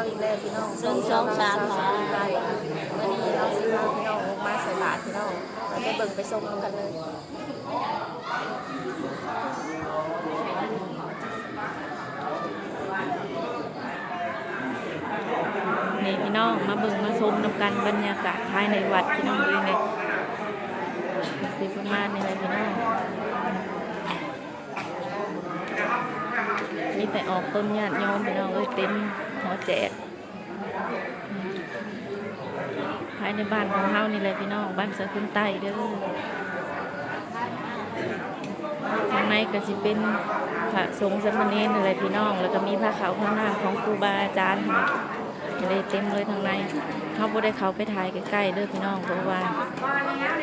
าอีกแล้วพี่น้องซึ่งสองสามหาไก่วันนี้เราสิพาพี่น้องออกมาใส่บาตรพี่น้องเราไปเบิ่งไปชมกันเลยนี่พี่น้องมาเบิ่งมาชมนำกันบรรยากาศภายในวัดพี่น้องเลยเนี่ยสิประมาณนี้เลยพี่น้อง มีแต่ออกต้นญาติโยมพี่น้องเอ้ยเต็มหอแจกภายในบ้านของเฮานี่เลยพี่น้องบ้านเสือขึ้นใต้เด้อข้างในก็สิเป็นพระสงฆ์สามเณรอะไรพี่น้อง แล้วก็มีผ้าขาวผ้าหน้าของครูบาอาจารย์เลยเต็มเลยทางในเขาบ่ได้เขาไปถ่ายใกล้ๆเด้อพี่น้องเพราะว่า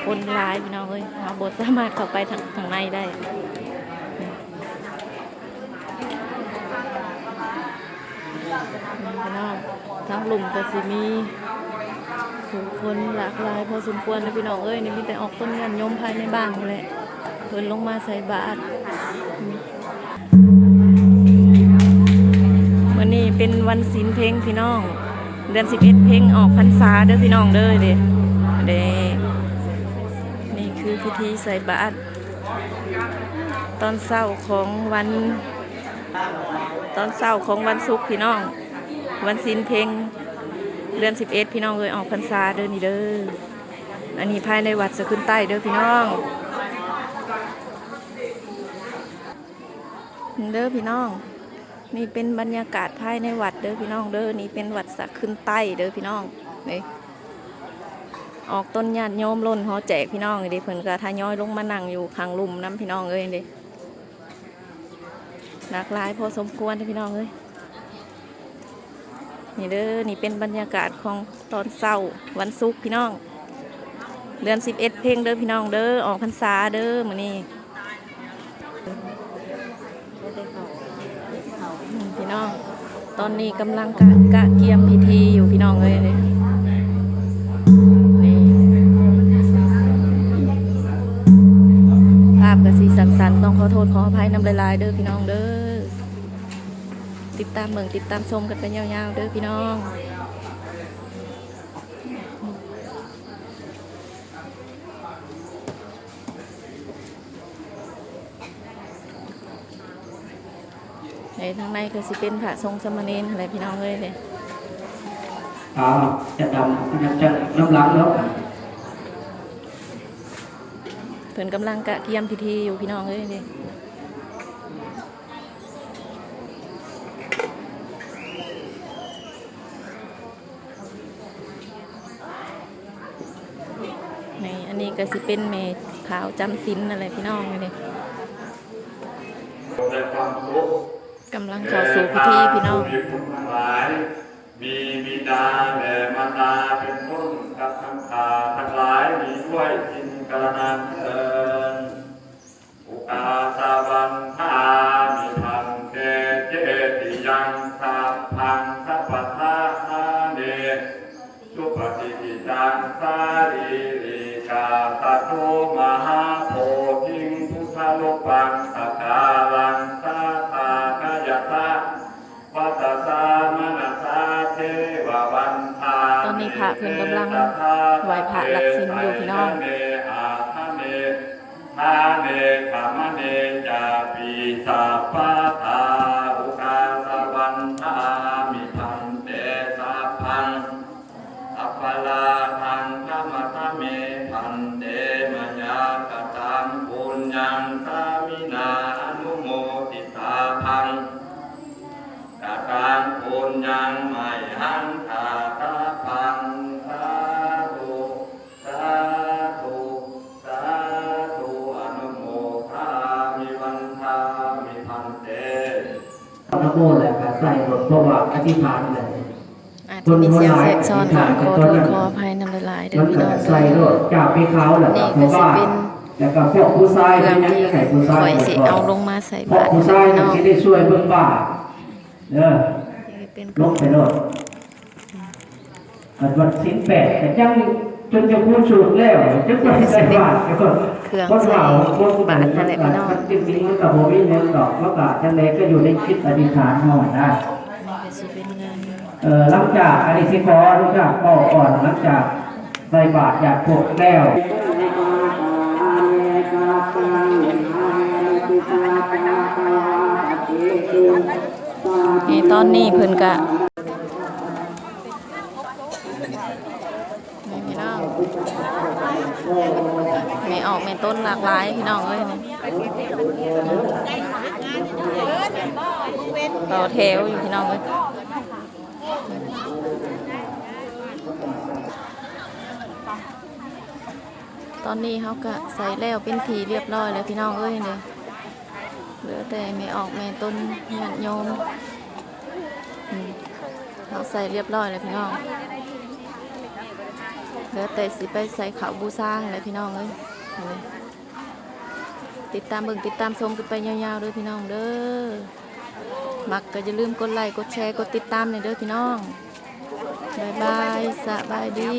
คนร้ายพี่น้องเอ้ยเขาบ่สามารถเข้าไปทางทางในได้ พี่น้องทั้งหลุมก็สิมีผู้คนหลากหลายพอสมควรนะพี่น้องเอ้ยนี่มีแต่ออกต้นงานยมภายในบ้านนี่แหละเพิ่นลงมาใส่บาตรวันนี้เป็นวันศีลเพลงพี่น้อง เดือนสิบเอ็ดเพลงออกพรรษาเด้อพี่น้องเด้อเด้เด้นี่คือพิธีใส่บาตรตอนเช้าของวัน ตอนเช้าของวันศุกร์พี่น้อง วันศีลเพลงเดือนสิบเอ็ดพี่น้องเลยออกพรรษาเด้อนี่เด้ออันนี้ภายในวัดสะขึ้นใต้เด้อพี่น้อง เด้อพี่น้อง นี่เป็นบรรยากาศภายในวัดเด้อพี่น้องเด้อนี่เป็นวัดสะขึ้นใต้เด้อพี่น้องนี่ออกต้นญาติโยมล้นหอแจกพี่น้องเด้เพิ่นก็ทยอยลงมานั่งอยู่ข้างลุ่มน้ำพี่น้องเอ้ยเด้ หลากหลายพอสมควรเด้อพี่น้องเอ้ยนี่เด้อนี่เป็นบรรยากาศของตอนเช้าวันศุกร์พี่น้อง เดือนสิบเอ็ดเพลงเด้อพี่น้องเด้อออกพรรษาเด้อมื้อนี้พี่น้อง ตอนนี้กำลังกะกะเกียมพิธีอยู่พี่น้องเลยนี่นี่ภาพกระสีสันๆ ต้องขอโทษขออภัยนำลายๆเด้อพี่น้องเด้อ ติดตามเมืองติดตามชมกันไปยาวๆเด้อพี่น้องในทางในก็สิเป็นพระทรงสามเณรอะไรพี่น้องเลยเลยอ่าจะดำจะจะน้ำล้างแล้วเพิ่นกำลังกะเกียมพิธีอยู่พี่น้องเลยเลยในอันนี้ก็สิเป็นเมฆขาวจำศีลอะไรพี่น้องเลยกำลังเข้าสู่พิธีพี่น้องมีบุญทั้งหลายมีบิดาและมารดาเป็นต้นกับทั้งขาทั้งหลายมีด้วยจินกรณันเอินอุกาสาวังทา เพิ่นกำลังไหว้พระรับศีลอยู่พี่น้องเนอาทะเนทาเนขามเนจาปีสัพพะทาอุกา โมแหละค่ะใส่รถเพราะว่าอธิษฐานเลยอาจจะมีเสียงแทรกซ้อนต้องขอโทษขออภัยนำลายๆเด้อมันพี่ก็น้องใส่รถจากไปเขาแหละนี่เพก็ราะสิว่าเป็นแล้วก็พวกผู้ชายเครื่องยังที่จะใส่ผู้ชายคอยสิเอาลงมาใส่เพราะบาตรผู้ชายพี่มัน้นองจะได้ช่วยเบิ่งบ้านเด้อนี่เป็นลงไปรถอันวันสิ้นแปดแต่จังจนจะพูดสูงแล้วจะไปใส่บาตรแล้วก็ เครื่องคนใส่เราคนบาตรนั่นแหละพี่น้องมันจริงๆมันกับโมวิเนดอกแล้วก็จังเลยก็อยู่ในคิดอธิษฐานหน่อยได้นี่ก็สิเป็นงานเอออหลังจากอันนี้สิขอรู้จักเป้าอ่อนหลังจากใส่บาตรอยากพวกแล้วนี่ตอนนี้เพิ่นกะนี่พี่น้องไม่ ออกไม่ต้นหลากหลายพี่น้องเอ้ยนี่ต่อแถวอยู่พี่น้องเอ้ยตอนนี้เขาก็ใส่แล้วเป็นทีเรียบร้อยแล้วพี่น้องเอ้ยเนี่ยเหลือแต่ไม่ออกไม่ต้นญาติโยมเราใส่เรียบร้อยเลยพี่น้องเหลือแต่สิไปใส่ขาวบูซ่าให้เลยพี่น้องเอ้ย ติดตามเบิ่งติดตามชมกันไปยาวๆเด้อพี่น้องเด้อ มักก็อย่าลืมกดไลค์กดแชร์กดติดตามเนอยเด้อพี่น้องบายบายสบายดี